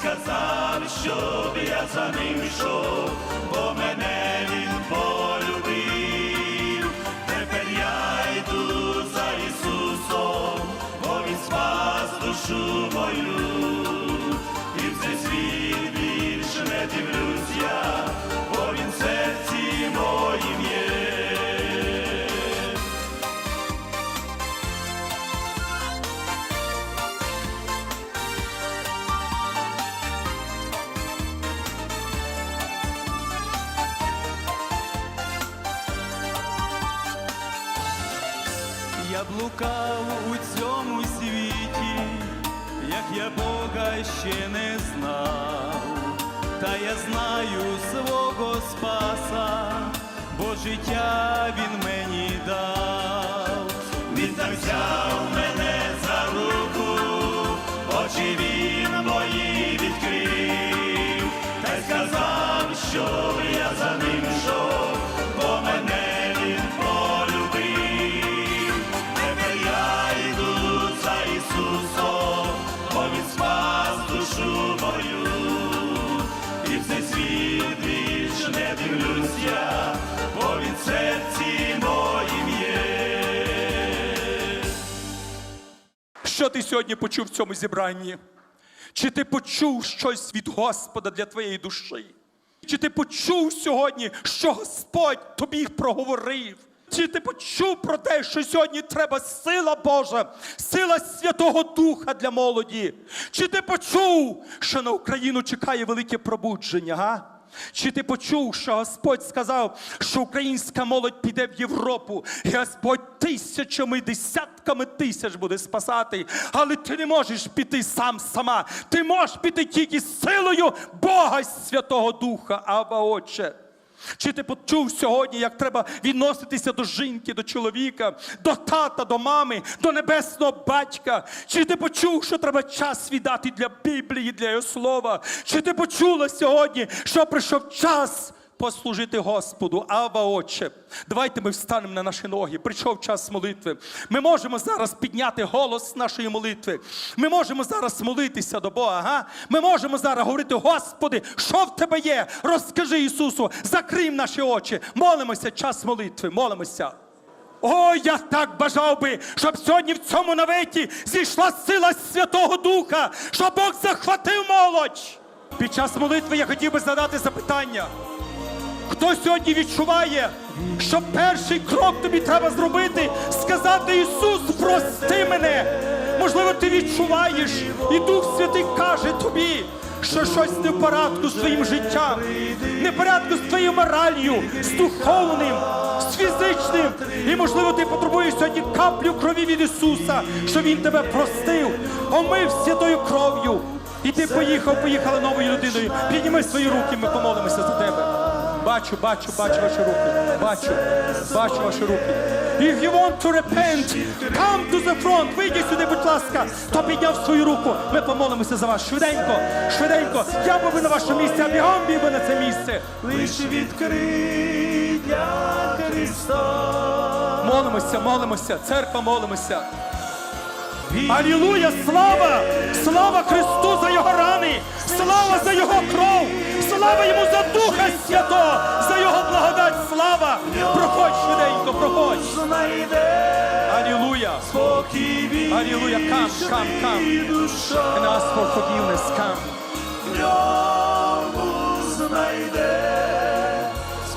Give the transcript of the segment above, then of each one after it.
сказав, щоб я за ним йшов, бо мене він полюбив. Тепер я йду за Ісусом, бо він спас душу мою, і в цей світ більше не дивлюсь я, бо він серці моїм ще не знав, та я знаю свого Спаса, бо життя Він мені дав. Він так взяв мене за руку, очі він мої відкрив, та й сказав, що ти сьогодні почув в цьому зібранні? Чи ти почув щось від Господа для твоєї душі? Чи ти почув сьогодні, що Господь тобі проговорив? Чи ти почув про те, що сьогодні треба сила Божа, сила Святого Духа для молоді? Чи ти почув, що на Україну чекає велике пробудження? Га? Чи ти почув, що Господь сказав, що українська молодь піде в Європу, і Господь тисячами, десятками тисяч буде спасати, але ти не можеш піти сам сама. Ти можеш піти тільки силою Бога Святого Духа, Аба Отче. Чи ти почув сьогодні, як треба відноситися до жінки, до чоловіка, до тата, до мами, до небесного батька? Чи ти почув, що треба час віддати для Біблії, для його слова? Чи ти почула сьогодні, що прийшов час послужити Господу? Ава, Отче, давайте ми встанемо на наші ноги. Прийшов час молитви. Ми можемо зараз підняти голос нашої молитви. Ми можемо зараз молитися до Бога. Га? Ми можемо зараз говорити, Господи, що в тебе є? Розкажи Ісусу, закрий наші очі. Молимося, час молитви, молимося. О, я так бажав би, щоб сьогодні в цьому наветі зійшла сила Святого Духа, щоб Бог захватив молодь. Під час молитви я хотів би задати запитання. Хто сьогодні відчуває, що перший крок тобі треба зробити, сказати Ісус, прости мене. Можливо, ти відчуваєш, і Дух Святий каже тобі, що щось не в порядку з твоїм життям, не в порядку з твоєю моралью, з духовним, з фізичним. І можливо, ти потребуєш сьогодні каплю крові від Ісуса, що Він тебе простив, омив святою кров'ю. І ти поїхав, поїхала новою людиною. Підніми свої руки, ми помолимося за тебе. Бачу, бачу, бачу ваші руки. Бачу, бачу ваші руки. If you want to repent, come to the front. Вийдіть сюди, будь ласка. Хто підняв свою руку? Ми помолимося за вас. Швиденько, швиденько. Я би ви на вашому місці, а бігом біг би на це місце. лиш відкрий для Христа. Молимося, молимося, церква молимося. Алілуя! Слава! Слава Христу за Його рани! Слава за Його кров! Слава йому за Духа Святого! За Його благодать! Слава! Проходь швиденько, проходь! Алілуя! ask for forgiveness, come! В ньому знайде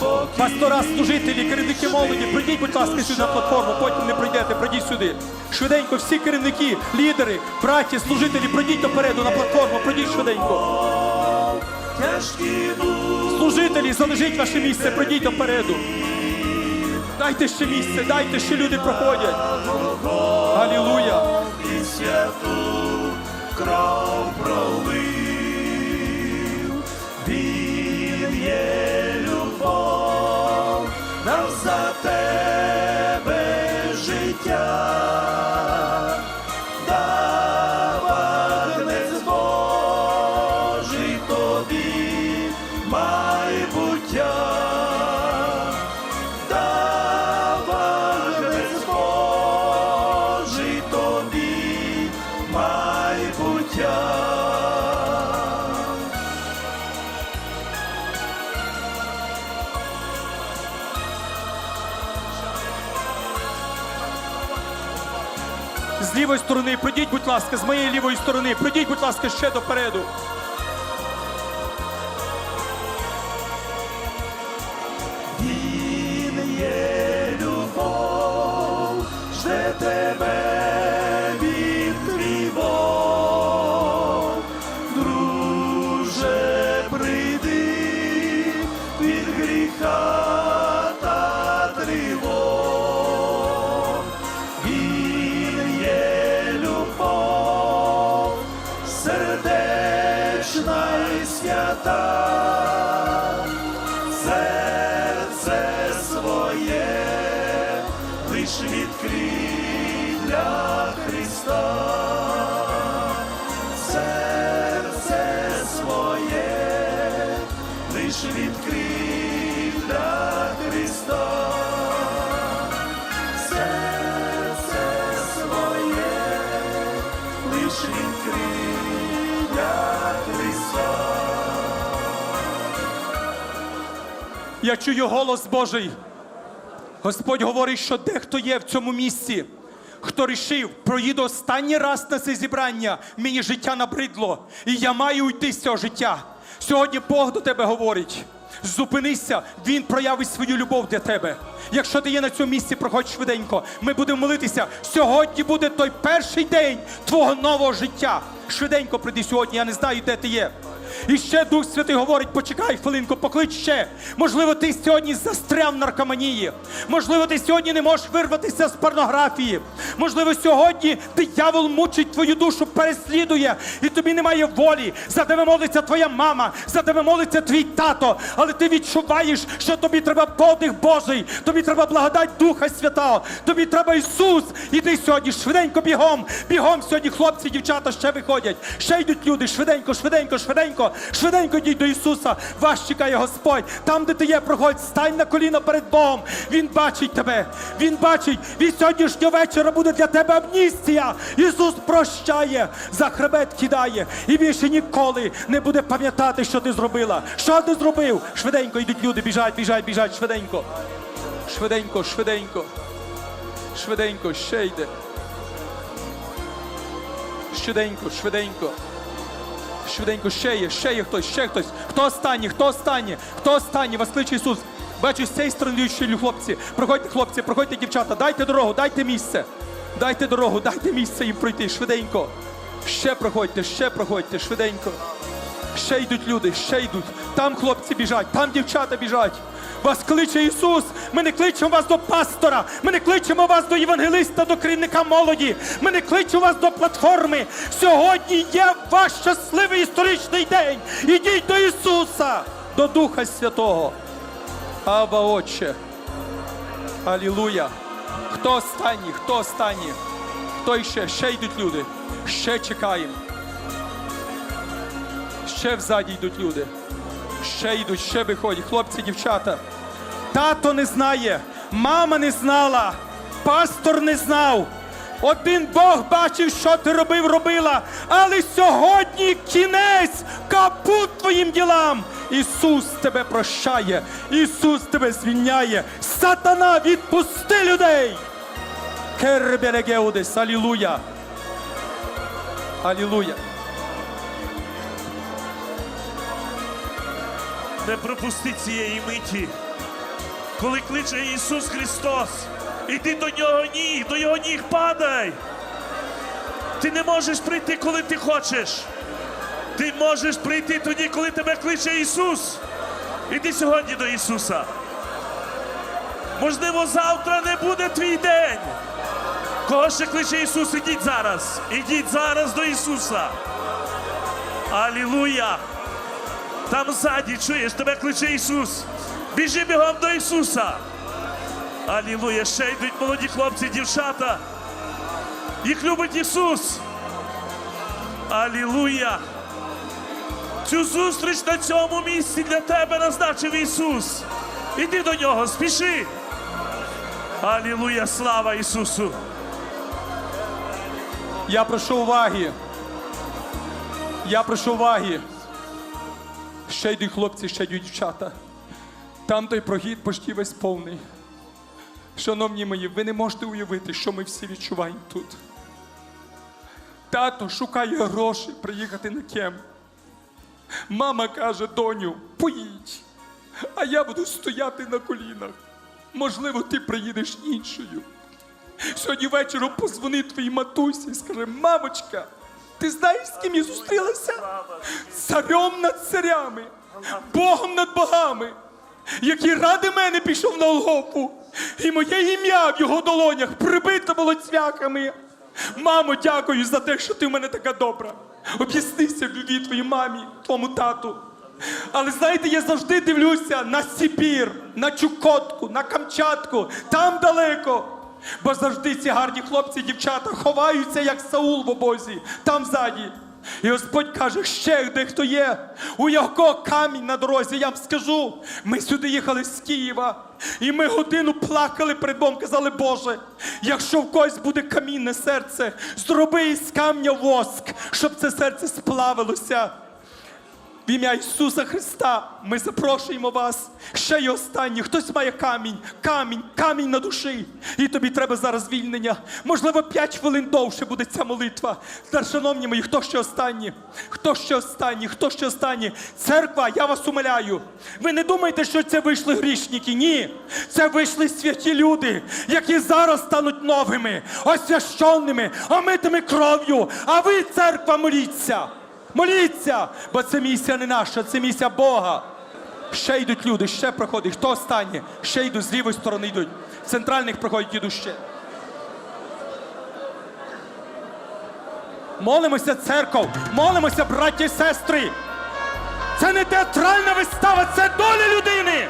спокій. Пастора, служителі, керівники молоді, прийдіть, будь ласка, сюди на платформу, потім не прийдете, прийдіть сюди. Швиденько, всі керівники, лідери, браті, служителі, прийдіть допереду на платформу, прийдіть швиденько. Служителі, залежіть ваше місце, пройдіть допереду. Дайте ще місце, дайте ще люди проходять. Алілуя! кров пролив. Пройдіть, будь ласка, з моєї лівої сторони, пройдіть, будь ласка, ще допереду. Він Я чую голос Божий. Господь говорить, що дехто є в цьому місці, хто рішив, проїду останній раз на це зібрання, мені життя набридло, і я маю йти з цього життя. Сьогодні Бог до тебе говорить. Зупинися, Він проявить свою любов для тебе. Якщо ти є на цьому місці, проходь швиденько. Ми будемо молитися. Сьогодні буде той перший день твого нового життя. Швиденько прийди сьогодні, я не знаю, де ти є. І ще Дух Святий говорить, почекай хвилинку, поклич ще. Можливо, ти сьогодні застряв в наркоманії. Можливо, ти сьогодні не можеш вирватися з порнографії. Можливо, сьогодні диявол мучить твою душу, переслідує, і тобі немає волі. За тебе молиться твоя мама, за тебе молиться твій тато. Але ти відчуваєш, що тобі треба подих Божий, тобі треба благодать Духа Святого, тобі треба Ісус. Іди сьогодні, швиденько бігом. Бігом сьогодні хлопці, дівчата ще виходять. Ще йдуть люди, швиденько, швиденько, швиденько, швиденько йдіть до Ісуса. Вас чекає Господь. Там, де ти є, проходь, стань на коліна перед Богом. Він бачить тебе. Він бачить. Від сьогоднішнього вечора буде для тебе амністія. Ісус прощає, за хребет кидає. І більше ніколи не буде пам'ятати, що ти зробила. Що ти зробив? Швиденько йдуть люди, біжать, біжать, біжать, швиденько. Швиденько, швиденько. Швиденько, ще йде. Швиденько, швиденько. Швиденько, ще є, ще є хтось, ще хтось. Хто останній, хто останній, хто останній, вас кличе Ісус. Бачу, з цієї сторони ще хлопці. Проходьте, хлопці, проходьте, дівчата, дайте дорогу, дайте місце. Дайте дорогу, дайте місце їм пройти, швиденько. Ще проходьте, ще проходьте, швиденько. Ще йдуть люди, ще йдуть. Там хлопці біжать, там дівчата біжать. Вас кличе Ісус. Ми не кличемо вас до пастора. Ми не кличемо вас до євангелиста, до керівника молоді. Ми не кличемо вас до платформи. Сьогодні є ваш щасливий історичний день. Ідіть до Ісуса, до Духа Святого. Аба Отче. Алілуя. Хто останній? Хто останній? Хто іще? Ще йдуть люди. Ще чекаємо. Ще взаді йдуть люди. Ще йдуть, ще виходять. Хлопці, дівчата. Тато не знає, мама не знала, пастор не знав. Один Бог бачив, що ти робив, робила. Але сьогодні кінець, капут твоїм ділам. Ісус тебе прощає, Ісус тебе звільняє. Сатана, відпусти людей. Кербелегеудес, алілуя. Алілуя. Не пропусти цієї миті, коли кличе Ісус Христос. Іди до нього ніг, до його ніг падай. Ти не можеш прийти, коли ти хочеш. Ти можеш прийти тоді, коли тебе кличе Ісус. Іди сьогодні до Ісуса. Можливо, завтра не буде твій день. Кого ще кличе Ісус? Ідіть зараз. Ідіть зараз до Ісуса. Алілуя! Там ззаді, чуєш, тебе кличе Ісус. Біжи бігом до Ісуса. Алілуя, ще йдуть молоді хлопці, дівчата. Їх любить Ісус. Алілуя. Цю зустріч на цьому місці для тебе назначив Ісус. Іди до нього, спіши. Алілуя, слава Ісусу. Я прошу уваги. Я прошу уваги. Ще йдуть хлопці, ще йдуть дівчата. Там той прогід почти весь повний. Шановні мої, ви не можете уявити, що ми всі відчуваємо тут. Тато шукає гроші приїхати на кем. Мама каже, доню, поїдь. А я буду стояти на колінах. Можливо, ти приїдеш іншою. Сьогодні вечором позвони твоїй матусі і скажи, мамочка, ти знаєш, з ким я зустрілася? Царем над царями, Богом над богами, який ради мене пішов на Голгофу, і моє ім'я в його долонях прибито було цвяхами. Мамо, дякую за те, що ти в мене така добра. Об'яснися в любві твоїй мамі, твому тату. Але знаєте, я завжди дивлюся на Сибір, на Чукотку, на Камчатку, там далеко. Бо завжди ці гарні хлопці дівчата ховаються, як Саул в обозі, там ззаді. І Господь каже, ще дехто є, у якого камінь на дорозі, я вам скажу. Ми сюди їхали з Києва, і ми годину плакали перед Богом, казали, Боже, якщо в когось буде камінне серце, зроби із камня воск, щоб це серце сплавилося. В ім'я Ісуса Христа ми запрошуємо вас. Ще й останнє. Хтось має камінь, камінь, камінь на душі. І тобі треба зараз звільнення. Можливо, п'ять хвилин довше буде ця молитва. Та, шановні мої, хто ще останні? Хто ще останні? Хто ще останні? Церква, я вас умоляю. Ви не думайте, що це вийшли грішники. Ні. Це вийшли святі люди, які зараз стануть новими, освященними, омитими кров'ю. А ви, церква, моліться. Моліться, бо це місія не наша, це місія Бога. Ще йдуть люди, ще проходять. Хто останнє? Ще йдуть з лівої сторони йдуть. З центральних проходять йдуть ще. Молимося, церков, молимося, браття і сестри. Це не театральна вистава, це доля людини.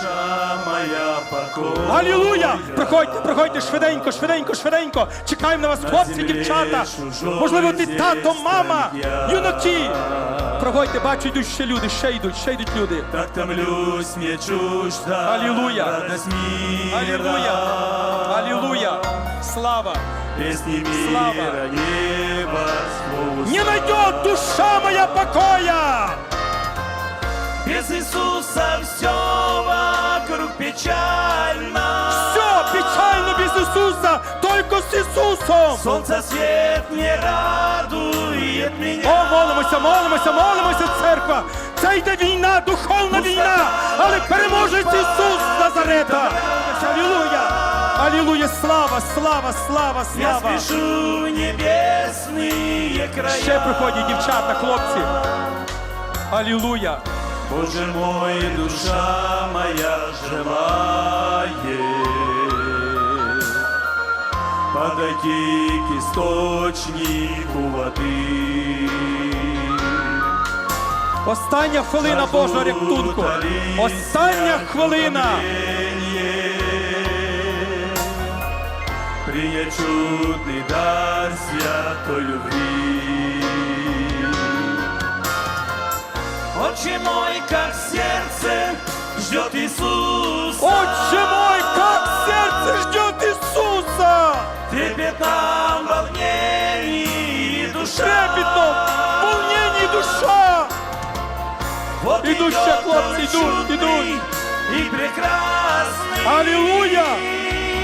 Душа моя покой. Алілуя! Проходьте, проходьте швиденько, швиденько, швиденько. Чекаємо на вас, хлопці, дівчата. Можливо, ти тато, мама, юнаки. Проходьте, бачу, йдуть ще люди, ще йдуть, ще йдуть люди. Так томлюсь, мне чужда мира. Алілуя! Алілуя! Слава! Песни Слава. мира, небо, слово Не найдет душа моя покоя! Без Иисуса все вокруг печально. Все печально без Иисуса, только с Иисусом! Солнце свет не радует меня. О, молимося, молимося, молимося, церква! Це йде війна, духовна війна, але переможе Ісус Назарета! Алілуя! Алілуя! Слава, слава, слава, слава! небесные края. Ще приходять дівчата, хлопці. Алілуя! Боже мой, душа моя желает подойти к источнику воды. Остання хвилина Божого рятунку. Остання хвилина. принять чудный дар святой любви. Отче мой, как сердце ждет Иисус. Отче мой, как сердце ждет Иисуса! Трепет нам волнений душа. Трепетно, волнение душа! Вот все хлопцы, идут, идут. И прекрасный. Аллилуйя!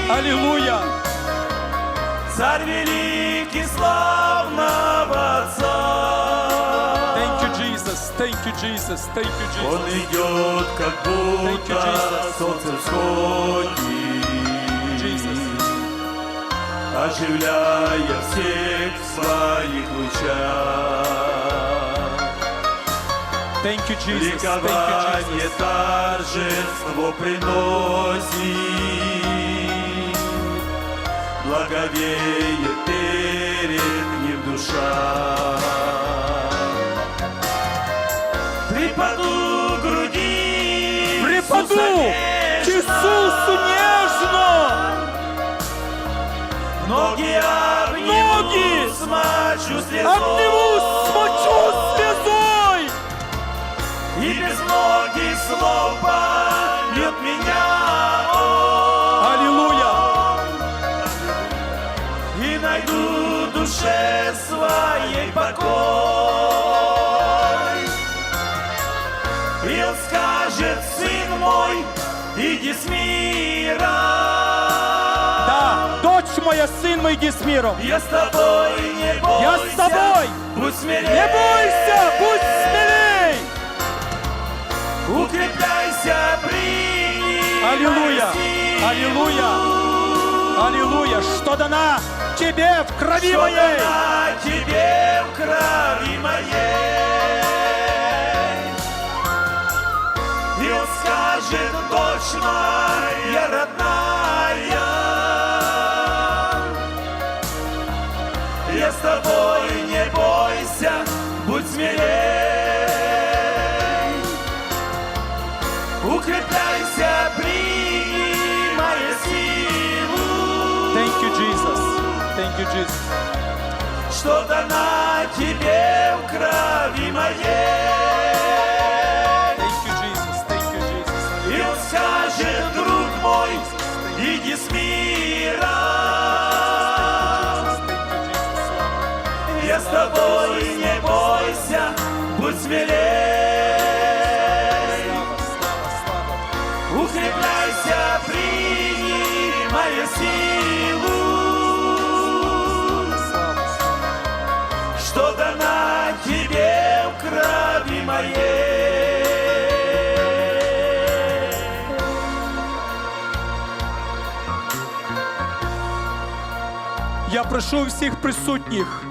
Аллилуйя! Царь великий славного Отца. You, Jesus. Thank you, Jesus. Thank you, Jesus. Он идет, как you, будто Jesus. солнце всходит, Jesus. оживляя всех в своих лучах. Thank you, Jesus. Thank you, Ликование Jesus. торжество приносит, благовеет перед ним душа. Припаду к груди Припаду к Иисусу нежно! Ноги обниму, Ноги смачу слезой, Обниму, смочу слезой! И без многих слов поймет меня он. Аллилуйя! И найду душе своей покой. Скажет, сын мой, иди с миром. Да, дочь моя, сын мой, иди с миром! Я с тобой, не бойся. Я с тобой. Будь смелей. Не бойся, будь смелей! Укрепляйся, прими Аллилуйя! силу. Аллилуйя! Аллилуйя! Что дана тебе в крови Что моей! дана тебе в крови моей. Он скажет, моя родная, я с тобой, не бойся, будь смелей. Укрепляйся, прими силу. Thank you, Jesus. Thank you, Jesus. что дана тебе в крови моей. смелей. Слава, слава, слава. Укрепляйся, прими мою силу. Слава, слава. что дана тебе в крови моей. Я прошу всіх присутніх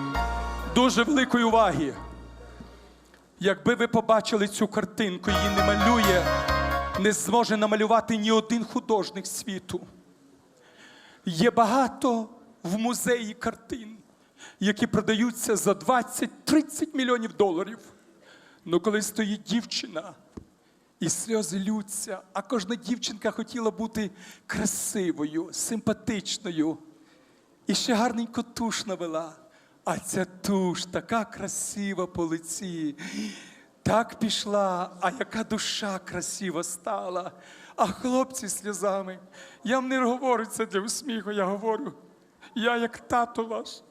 дуже великої уваги. Якби ви побачили цю картинку, її не малює, не зможе намалювати ні один художник світу. Є багато в музеї картин, які продаються за 20-30 мільйонів доларів. Ну коли стоїть дівчина і сльози лються, а кожна дівчинка хотіла бути красивою, симпатичною. І ще гарненько туш навела. А ця туш така красива по лиці. Так пішла, а яка душа красива стала. А хлопці сльозами. Я вам не говорю це для усміху, я говорю. Я як тато ваш.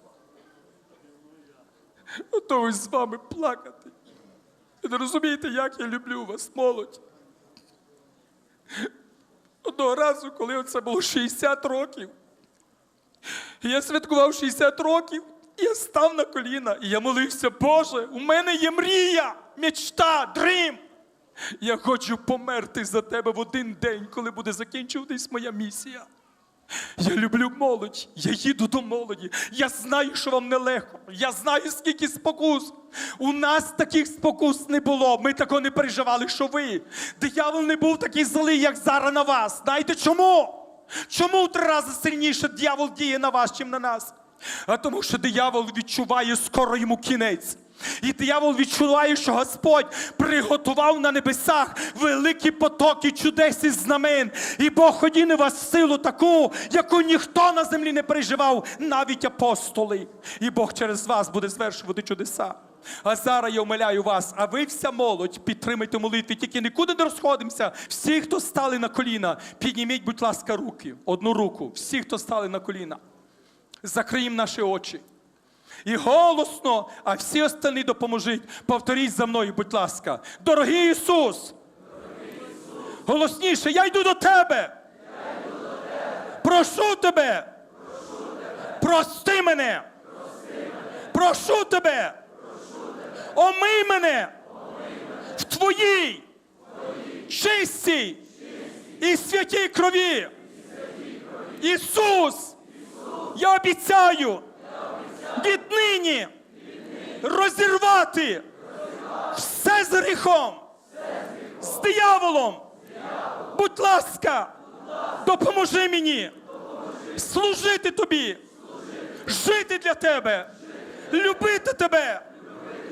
Готовий з вами плакати. Ви не розумієте, як я люблю вас, молодь. Одного разу, коли це було 60 років, Я святкував 60 років, я став на коліна, і я молився, Боже, у мене є мрія, мечта, дрим. Я хочу померти за тебе в один день, коли буде закінчуватись моя місія. Я люблю молодь, я їду до молоді. Я знаю, що вам нелегко. Я знаю, скільки спокус. У нас таких спокус не було. Ми такого не переживали, що ви. Диявол не був такий злий, як зараз на вас. Знаєте чому? Чому в три рази сильніше диявол діє на вас, чим на нас? А тому, що диявол відчуває скоро йому кінець. І диявол відчуває, що Господь приготував на небесах великі потоки чудес і знамен. І Бог одіне вас в силу таку, яку ніхто на землі не переживав, навіть апостоли. І Бог через вас буде звершувати чудеса. А зараз я умоляю вас, а ви вся молодь, підтримайте молитві, тільки нікуди не розходимося. Всі, хто стали на коліна, підніміть, будь ласка, руки, одну руку. Всі, хто стали на коліна. Закриємо наші очі. І голосно, а всі остальні допоможіть. Повторіть за мною, будь ласка. Дорогий Ісус! Голосніше, я йду до тебе. Прошу тебе. Прости мене. Прошу тебе. Омий мене в твоїй чистій і святій крові. Ісус, я обіцяю віднині розірвати все з гріхом, з дияволом. Будь ласка, допоможи мені служити тобі, жити для тебе, любити тебе,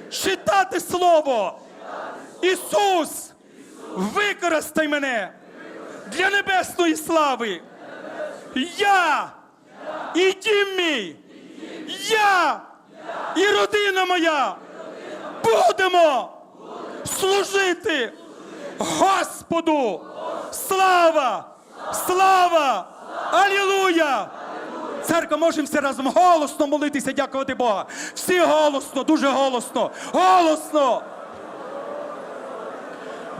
читати слово. Ісус, використай мене для небесної слави. Я і дім мій, я і родина моя будемо служити Господу. Слава! Слава! Алілуя! Церква, можемо всі разом голосно молитися, дякувати Бога. Всі голосно, дуже голосно, голосно.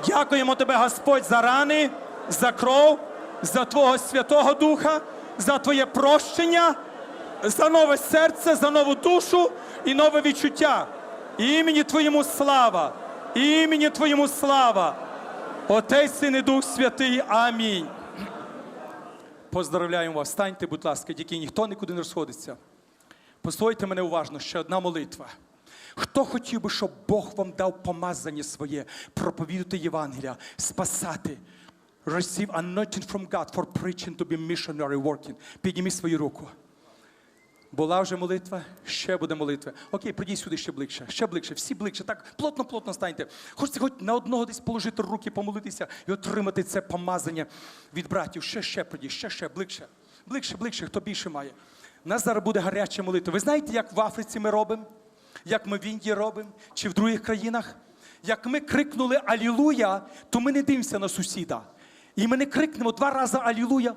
Дякуємо тебе, Господь, за рани, за кров, за Твого Святого Духа, за Твоє прощення, за нове серце, за нову душу і нове відчуття. Імені Твоєму слава, імені Твоєму слава. Отець Син і Дух Святий. Амінь. Поздравляємо вас. Станьте, будь ласка, тільки ніхто нікуди не розходиться. Послухайте мене уважно, ще одна молитва. Хто хотів би, щоб Бог вам дав помазання своє, проповідати Євангелія, спасати? Receive anointing from God for preaching to be missionary working. Підніміть свою руку. Була вже молитва, ще буде молитва. Окей, прийдіть сюди ще ближче, ще ближче, всі ближче. Так плотно-плотно станьте. Хочете хоч на одного десь положити руки, помолитися і отримати це помазання від братів. Ще, ще прийдіть, ще, ще, ближче. Ближче, ближче, хто більше має. У нас зараз буде гаряча молитва. Ви знаєте, як в Африці ми робимо? Як ми в Індії робимо? Чи в других країнах? Як ми крикнули Алілуя, то ми не дивимося на сусіда. І ми не крикнемо два рази Алілуя.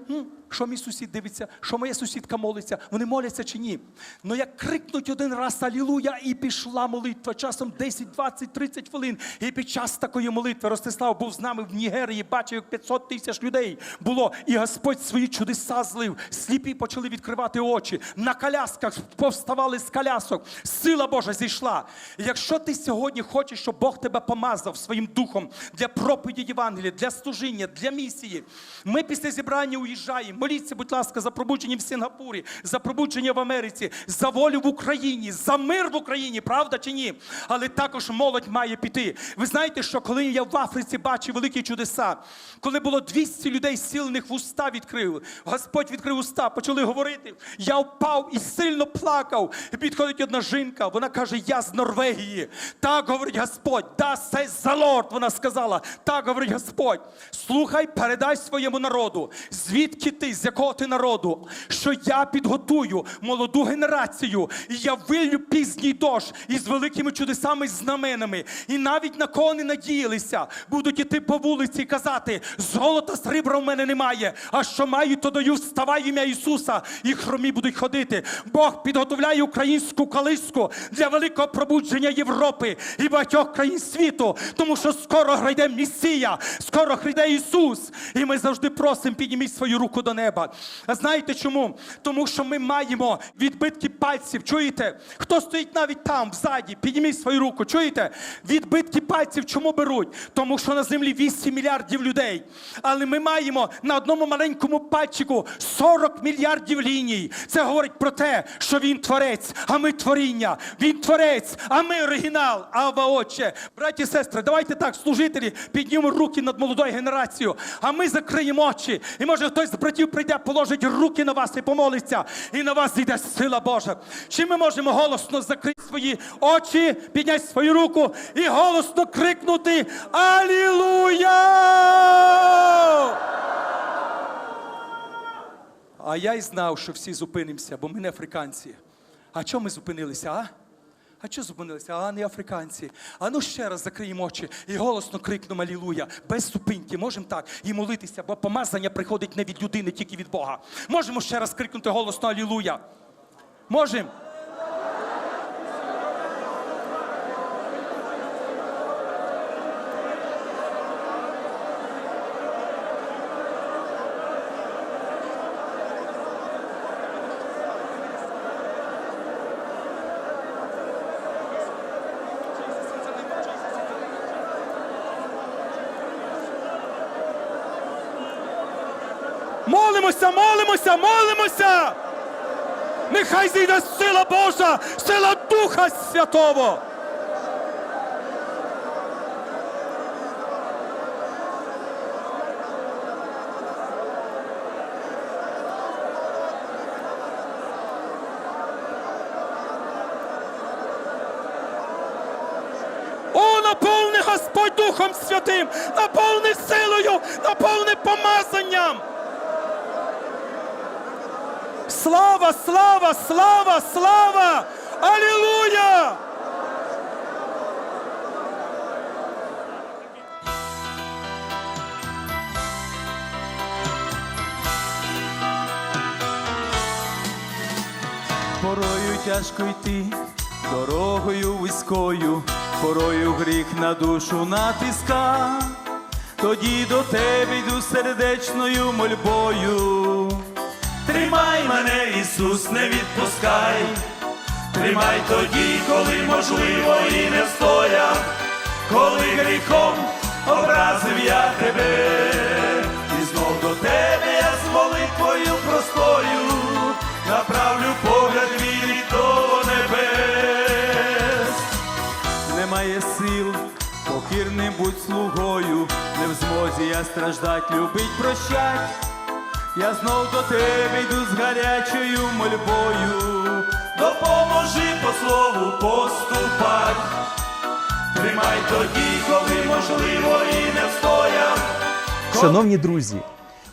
Що мій сусід дивиться, що моя сусідка молиться, вони моляться чи ні. Ну як крикнуть один раз Алілуя, і пішла молитва часом 10, 20, 30 хвилин. І під час такої молитви Ростислав був з нами в Нігерії, бачив, як 500 тисяч людей було. І Господь свої чудеса злив. Сліпі почали відкривати очі. На колясках повставали з колясок. Сила Божа зійшла. Якщо ти сьогодні хочеш, щоб Бог тебе помазав своїм духом для проповіді Євангелія, для служіння, для місії, ми після зібрання уїжджаємо. Моліться, будь ласка, за пробудження в Сінгапурі, за пробудження в Америці, за волю в Україні, за мир в Україні, правда чи ні? Але також молодь має піти. Ви знаєте, що коли я в Африці бачив великі чудеса, коли було 200 людей сильних в уста відкрив, Господь відкрив уста, почали говорити. Я впав і сильно плакав. Підходить одна жінка, вона каже: Я з Норвегії. Так говорить Господь, да say the Lord, вона сказала. Так говорить Господь. Слухай, передай своєму народу, звідки ти, з якого ти народу, що я підготую молоду генерацію, і я вилью пізній дощ із великими чудесами, знаменами. І навіть на кого не надіялися, будуть іти по вулиці і казати: золота, срібра в мене немає. А що маю, то даю, вставай ім'я Ісуса, і хромі будуть ходити. Бог підготовляє українську колиску для великого пробудження Європи і багатьох країн світу, тому що скоро грайде Месія, скоро грайде Ісус. І ми завжди просимо, підніміть свою руку до неба. А знаєте чому? Тому що ми маємо відбитки пальців. Чуєте? Хто стоїть навіть там, взаді, підніміть свою руку. Чуєте? Відбитки пальців чому беруть? Тому що на землі 8 мільярдів людей. Але ми маємо на одному маленькому пальчику 40 мільярдів ліній. Це говорить про те, що він творець, а ми творіння. Він творець, а ми оригінал. Ава, отче. Браті і сестри, давайте так, служителі, піднімемо руки над молодою генерацією. А ми закриємо очі. І може хтось з братів прийде, положить руки на вас і помолиться, і на вас зійде сила Божа. Чи ми можемо голосно закрити свої очі, підняти свою руку і голосно крикнути Алілуя! А я й знав, що всі зупинимося, бо ми не африканці. А чому ми зупинилися, а? А чого зупинилися? А не африканці. А ну ще раз закриємо очі і голосно крикнемо Алілуя. Без зупинки. Можемо так і молитися, бо помазання приходить не від людини, тільки від Бога. Можемо ще раз крикнути голосно Алілуя. Можемо? Молимося, молимося, молимося! Нехай зійде сила Божа, сила Духа Святого! О, наповни Господь Духом Святим, наповни силою, наповни помазанням. Слава, слава, слава, слава! Алілуя! Порою тяжко йти дорогою вузькою, порою гріх на душу натиска, тоді до тебе йду сердечною мольбою. Тримай мене, Ісус, не відпускай, тримай тоді, коли можливо і не встояв, коли гріхом образив я тебе, і знов до тебе я з молитвою простою направлю погляд вірі до небес. Немає сил, покірним будь слугою, не в змозі я страждать, любить, прощать. Я знов до тебе йду з гарячою мольбою, допоможи по слову поступать. Тримай тоді, коли можливо і не встояв. Шановні друзі,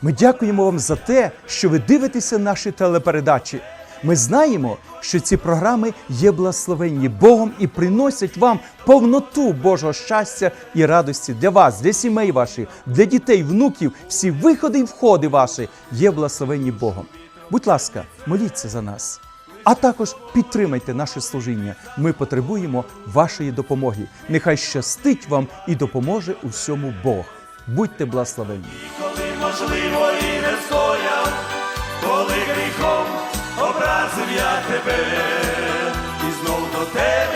ми дякуємо вам за те, що ви дивитеся наші телепередачі. Ми знаємо, що ці програми є благословенні Богом і приносять вам повноту Божого щастя і радості для вас, для сімей ваших, для дітей, внуків. Всі виходи і входи ваші є благословенні Богом. Будь ласка, моліться за нас. А також підтримайте наше служіння. Ми потребуємо вашої допомоги. Нехай щастить вам і допоможе у всьому Бог. Будьте благословенні! Коли